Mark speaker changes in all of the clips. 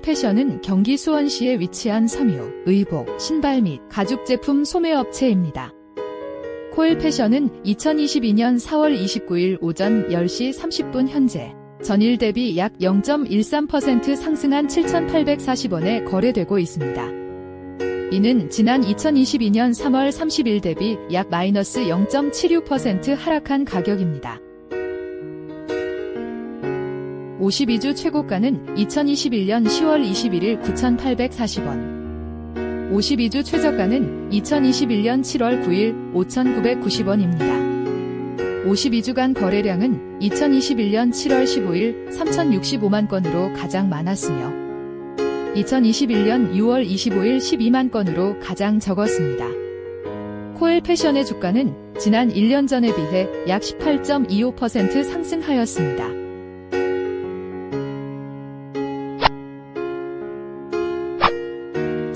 Speaker 1: 패션은 경기 수원시에 위치한 섬유, 의복, 신발 및 가죽 제품 소매 업체입니다. 코엘 패션은 2022년 4월 29일 오전 10시 30분 현재 전일 대비 약 0.13% 상승한 7,840원에 거래되고 있습니다. 이는 지난 2022년 3월 30일 대비 약 마이너스 0.76% 하락한 가격입니다. 52주 최고가는 2021년 10월 21일 9,840원. 52주 최저가는 2021년 7월 9일 5,990원입니다. 52주간 거래량은 2021년 7월 15일 3,065만 건으로 가장 많았으며 2021년 6월 25일 12만 건으로 가장 적었습니다. 코엘 패션의 주가는 지난 1년 전에 비해 약 18.25% 상승하였습니다.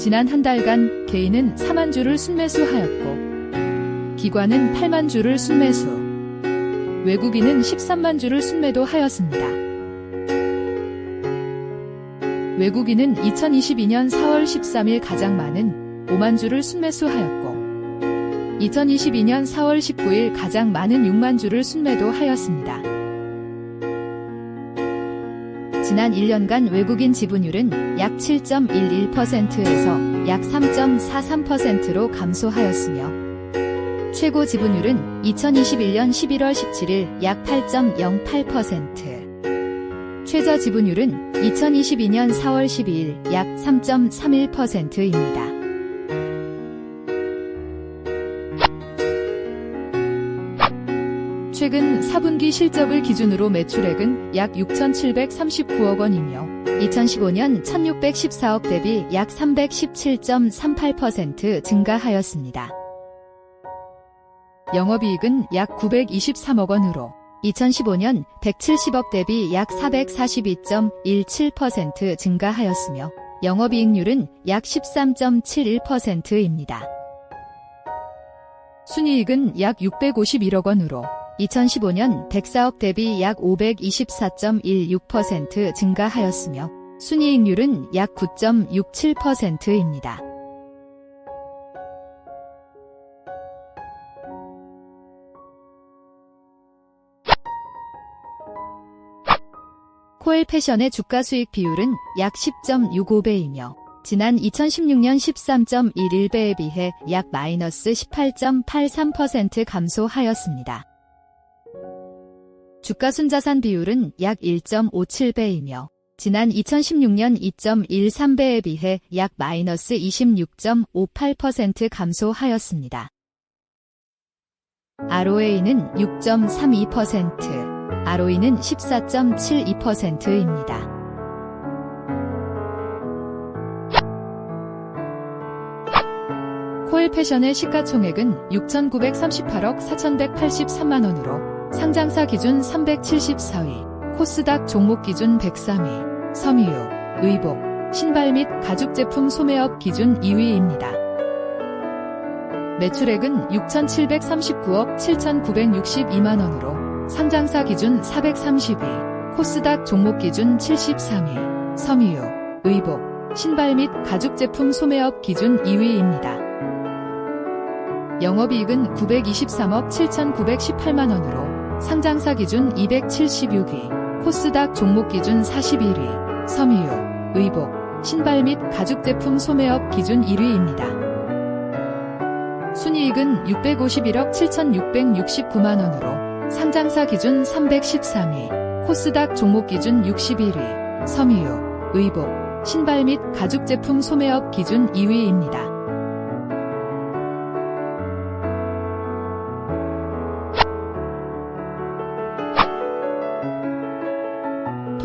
Speaker 1: 지난 한 달간 개인은 4만 주를 순매수하였고 기관은 8만 주를 순매수, 외국인은 13만 주를 순매도 하였습니다. 외국인은 2022년 4월 13일 가장 많은 5만 주를 순매수하였고 2022년 4월 19일 가장 많은 6만 주를 순매도하였습니다. 지난 1년간 외국인 지분율은 약 7.11%에서 약 3.43%로 감소하였으며 최고 지분율은 2021년 11월 17일 약 8.08%, 최저 지분율은 2022년 4월 12일 약 3.31%입니다. 최근 4분기 실적을 기준으로 매출액은 약 6,739억 원이며 2015년 1,614억 대비 약 317.38% 증가하였습니다. 영업이익은 약 923억 원으로 2015년 170억 대비 약 442.17% 증가하였으며 영업이익률은 약 13.71%입니다. 순이익은 약 651억 원으로 2015년 104억 대비 약 524.16% 증가하였으며 순이익률은 약 9.67%입니다. 코엘 패션의 주가 수익 비율은 약 10.65배이며 지난 2016년 13.11배에 비해 약 마이너스 18.83% 감소하였습니다. 주가 순자산 비율은 약 1.57배이며 지난 2016년 2.13배에 비해 약 마이너스 26.58% 감소하였습니다. ROA는 6.32%, ROE는 14.72%입니다. 코엘 패션의 시가총액은 6,938억 4,183만원으로 상장사 기준 374위, 코스닥 종목 기준 103위, 섬유, 의복, 신발 및 가죽 제품 소매업 기준 2위입니다. 매출액은 6,739억 7,962만원으로 상장사 기준 432, 코스닥 종목 기준 73위, 섬유, 의복, 신발 및 가죽 제품 소매업 기준 2위입니다. 영업이익은 923억 7,918만원으로 상장사 기준 276위, 코스닥 종목 기준 41위, 섬유, 의복, 신발 및 가죽 제품 소매업 기준 1위입니다. 순이익은 651억 7,669만원으로 상장사 기준 313위, 코스닥 종목 기준 61위, 섬유, 의복, 신발 및 가죽 제품 소매업 기준 2위입니다.